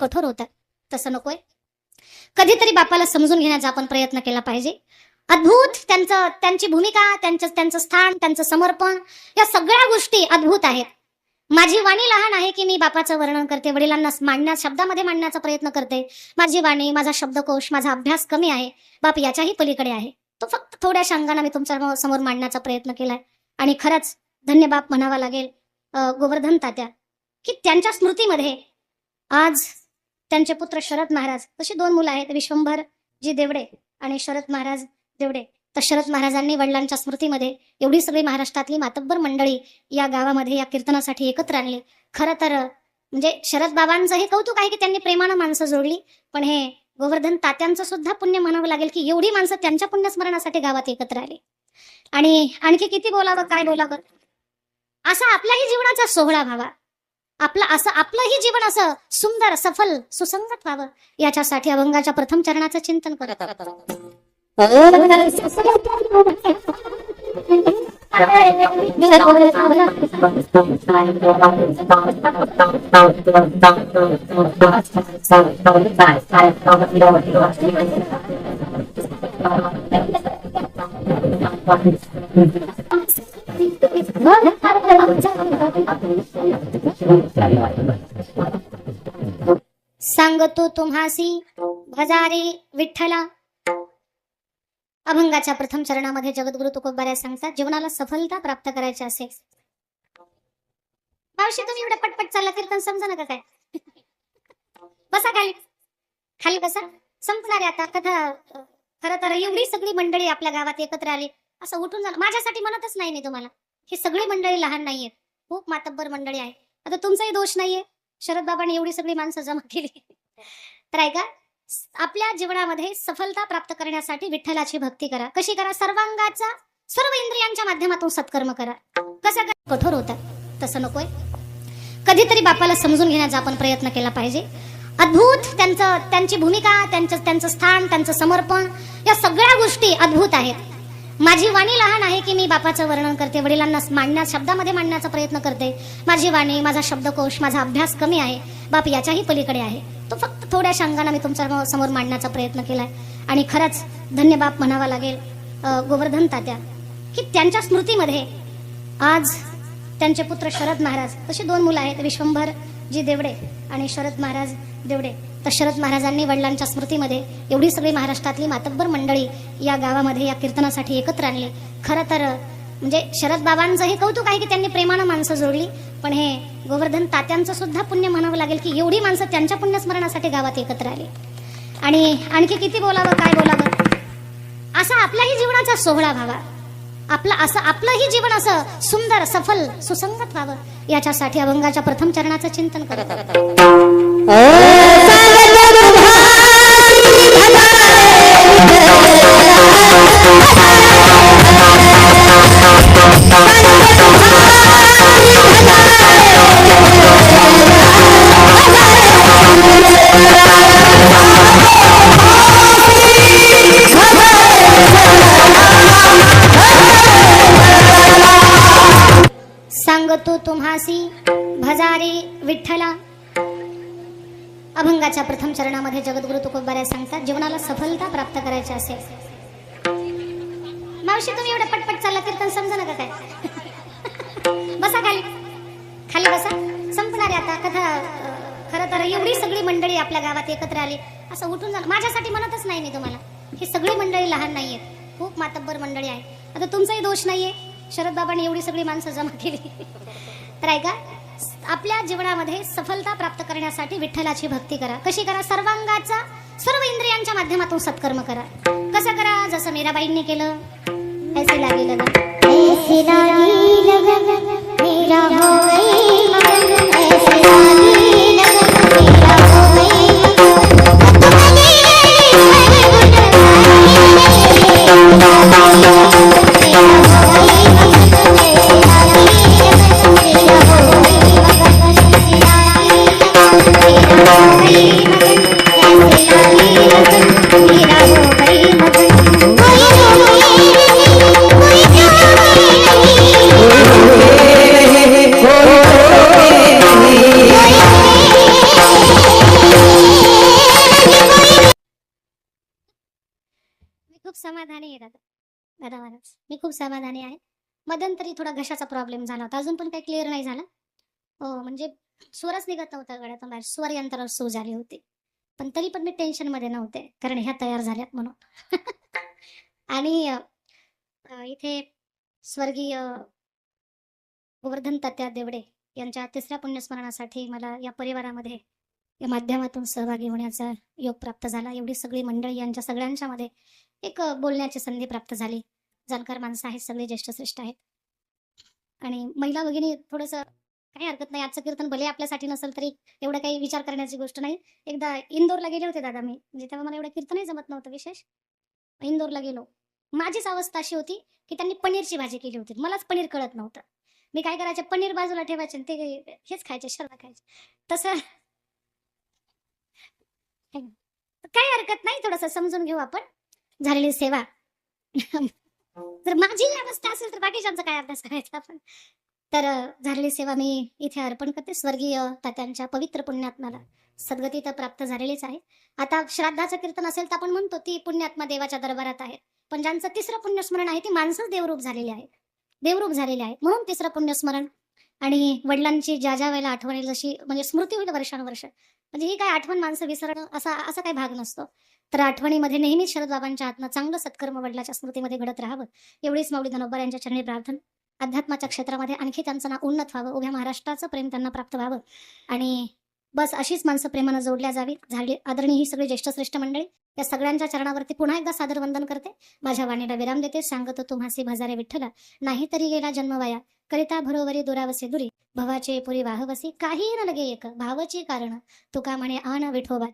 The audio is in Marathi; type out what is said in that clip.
कठोर होतात. तसं नकोय. कधीतरी बापाला समजून घेण्याचा आपण प्रयत्न केला पाहिजे. अद्भुत त्यांचं त्यांची भूमिका त्यांचं त्यांचं स्थान त्यांचं समर्पण या सगळ्या गोष्टी अद्भुत आहेत. माझी वाणी लहान आहे की मी बापाचं वर्णन करते वडिलांना मांडण्या शब्दामध्ये मांडण्याचा प्रयत्न करते. माझी वाणी माझा शब्दकोश माझा अभ्यास कमी आहे. बाप याच्याही पलीकडे आहे. तो फक्त थोड्याशा अंगाने मी तुमच्यासमोर मांडण्याचा प्रयत्न केलाय. आणि खरंच धन्य बाप म्हणावा लागेल गोवर्धन तात्या की त्यांच्या स्मृतीमध्ये आज त्यांचे पुत्र शरद महाराज तशी दोन मुलं आहेत विश्वंभर जी देवडे आणि शरद महाराज देवडे. तर शरद महाराजांनी वडिलांच्या स्मृतीमध्ये एवढी सगळी महाराष्ट्रातली मातब्बर मंडळी या गावामध्ये या कीर्तनासाठी एकत्र आणली. खरं तर म्हणजे शरद बाबांचं हे कौतुक आहे की त्यांनी प्रेमानं माणसं जोडली पण हे गोवर्धन तात्यांचं सुद्धा पुण्य म्हणावं लागेल की एवढी माणसं त्यांच्या पुण्यस्मरणासाठी गावात एकत्र आली. आणि आणखी किती बोलावं काय बोलावं? असा आपल्याही जीवनाचा सोहळा व्हावा. आपलं असं आपलंही जीवन असं सुंदर सफल सुसंगत व्हावं. याच्यासाठी अभंगाच्या प्रथम चरणाचं चिंतन करत सांगतो तुम्हासी भजारे विठ्ठला. अभंगाच्या प्रथम चरणामध्ये जगद्गुरु तुकोबाऱ्या सांगतात जीवनाला सफलता प्राप्त करायची असेल मावशी तुम्ही एवढं पटपट चालला कीर्तन समजा नका काय? बसा खाली. खाली बसा. संपणारे आता कथा खरं तर एवढी सगळी मंडळी आपल्या गावात एकत्र आली. असं उठून झालं. माझ्यासाठी म्हणतच नाही तुम्हाला. ही सगळी मंडळी लहान नाहीये खूप मातब्बर मंडळी आहे. आता तुमचाही दोष नाहीये. शरद बाबांनी एवढी सगळी माणसं जमा केली. तर ऐका आपल्या जीवनामध्ये सफलता प्राप्त करण्यासाठी विठ्ठलाची भक्ती करा. कशी करा? सर्वांगाचा सर्व इंद्रियांच्या माध्यमातून सत्कर्म करा. कसं करा कठोर होतात तसं नकोय. कधीतरी बापाला समजून घेण्याचा आपण प्रयत्न केला पाहिजे. अद्भुत त्यांचं त्यांची भूमिका त्यांचं त्यांचं स्थान त्यांचं समर्पण या सगळ्या गोष्टी अद्भुत आहेत. माझी वाणी लहान आहे की मी बापाचं वर्णन करते वडिलांना मांडण्या शब्दामध्ये मांडण्याचा प्रयत्न करते. माझी वाणी माझा शब्दकोश माझा अभ्यास कमी आहे. बाप याच्याही पलीकडे आहे. तो फक्त थोड्याशा अंगाने मी तुमच्यासमोर मांडण्याचा प्रयत्न केलाय. आणि खरंच धन्य बाप म्हणावा लागेल गोवर्धन तात्या की त्यांच्या स्मृतीमध्ये आज त्यांचे पुत्र शरद महाराज तसे दोन मुलं आहेत विश्वंभर जी देवडे आणि शरद महाराज देवडे. तर शरद महाराजांनी वडिलांच्या स्मृतीमध्ये एवढी सगळी महाराष्ट्रातली मातब्बर मंडळी या गावामध्ये या कीर्तनासाठी एकत्र आणली. खरं तर म्हणजे शरद बाबांचं हे कौतुक आहे की त्यांनी प्रेमानं माणसं जोडली पण हे गोवर्धन तात्यांचं सुद्धा पुण्य म्हणावं लागेल की एवढी माणसं त्यांच्या पुण्यस्मरणासाठी गावात एकत्र आली. आणि आणखी किती बोलावं काय बोलावं? असा आपल्याही जीवनाचा सोहळा व्हावा. आपलं असं आपलंही जीवन असं सुंदर सफल सुसंगत व्हावं. याच्यासाठी अभंगाच्या प्रथम चरणाचं चिंतन करत आहोत. भजारे विठ्ठला. अभंगाच्या प्रथम चरणामध्ये जगद्गुरु तुकोबाऱ्या सांगतात जीवनाला सफलता प्राप्त करायची असेल. मावशी तुम्ही एवढं पटपट चालला कीर्तन समजा नका काय? बसा खाली. खाली बसा. संपणारे आता कथा. खर खरं तर एवढी सगळी मंडळी आपल्या गावात एकत्र आली. असं उठून जाणं माझ्यासाठी म्हणतच नाही मी तुम्हाला. ही सगळी मंडळी लहान नाही आहेत खूप मातब्बर मंडळी आहे. आता तुमचाही दोष नाहीये. शरद बाबांनी एवढी सगळी माणसं जमा केली. तर ऐका आपल्या जीवनामध्ये सफलता प्राप्त करण्यासाठी विठ्ठलाची भक्ती करा. कशी करा? सर्वांगाचा सर्व इंद्रियांच्या माध्यमातून सत्कर्म करा. कसं करा? जसं मीराबाईंनी केलं. ऐसे लागे खूप समाधानी आहे दादा. दादा महाराज मी खूप समाधानी आहे. मदन तरी थोडा घशाचा प्रॉब्लेम झाला होता. अजून पण काही क्लिअर नाही झाला. हो म्हणजे स्वरच निघत नव्हता गळ्यातून बाहेर. स्वर यंत्रावर सू झाली होती. पण तरी पण मी टेन्शनमध्ये नव्हते. कारण ह्या तयार झाल्यात म्हणून. आणि इथे स्वर्गीय गोवर्धन तात्या देवडे यांच्या तिसऱ्या पुण्यस्मरणासाठी मला या परिवारामध्ये या माध्यमातून सहभागी होण्याचा योग प्राप्त झाला. एवढी सगळी मंडळी यांच्या सगळ्यांच्या मध्ये एक बोलण्याची संधी प्राप्त झाली. जाणकार माणसं आहेत सगळे ज्येष्ठ श्रेष्ठ आहेत. आणि महिला भगिनी थोडंसं काही हरकत नाही आजचं कीर्तन भले आपल्यासाठी नसेल तरी एवढं काही विचार करण्याची गोष्ट नाही. एकदा इंदोरला गेले होते दादा मी म्हणजे तेव्हा मला एवढं कीर्तनही जमत नव्हतं विशेष. इंदोरला गेलो. माझीच अवस्था अशी होती की त्यांनी पनीरची भाजी केली होती. मलाच पनीर कळत नव्हतं. मी काय करायचे पनीर बाजूला ठेवायचे आणि ते हेच खायचे शर्मा खायचे. तसं काही हरकत नाही थोडस समजून घेऊ आपण. झालेली सेवा. जर माझी अवस्था असेल तर बाकीच्यांचा काय अभ्यास करायचा आपण? तर झालेली सेवा मी इथे अर्पण करते. स्वर्गीय तात्यांच्या पवित्र पुण्यात्माला सद्गती तर प्राप्त झालेलीच आहे. आता श्राद्धाचं कीर्तन असेल तर आपण म्हणतो ती पुण्यात्मा देवाच्या दरबारात आहे. पण ज्यांचं तिसरं पुण्यस्मरण आहे ती माणसंच देवरूप झालेली आहे. देवरूप झालेली आहे. म्हणून तिसरं पुण्यस्मरण. आणि वडिलांची ज्या ज्या वेळेला आठवण येईल जशी म्हणजे स्मृती होईल वर्षानुवर्ष. म्हणजे ही काय आठवण माणसं विसरणं असा असा काही भाग नसतो. तर आठवणीमध्ये नेहमीच शरद बाबांच्या हातनं चांगलं सत्कर्म वडिलाच्या स्मृतीमध्ये घडत राहावं. एवढीच माऊली धनोबर यांच्या चरणी प्रार्थना. अध्यात्माच्या क्षेत्रामध्ये आणखी त्यांचं नाव उन्नत व्हावं. उभ्या महाराष्ट्राचं प्रेम त्यांना प्राप्त व्हावं. आणि बस अशीच माणसं प्रेमानं जोडल्या जावी झाली आदरणीय ही सगळी ज्येष्ठ श्रेष्ठ मंडळी. या सगळ्यांच्या चरणावरती पुन्हा एकदा सादर वंदन करते. माझ्या वाणीला विराम देते. सांगतो तुम्हासी भजारे विठ्ठला. नाही तरी गेला जन्मवाया करिता भरोवरी दुरावसे दुरी. भवाचे पुरी वाहवसी. काही न लगे एक. भावची कारण. तुका म्हणे आण विठोबा.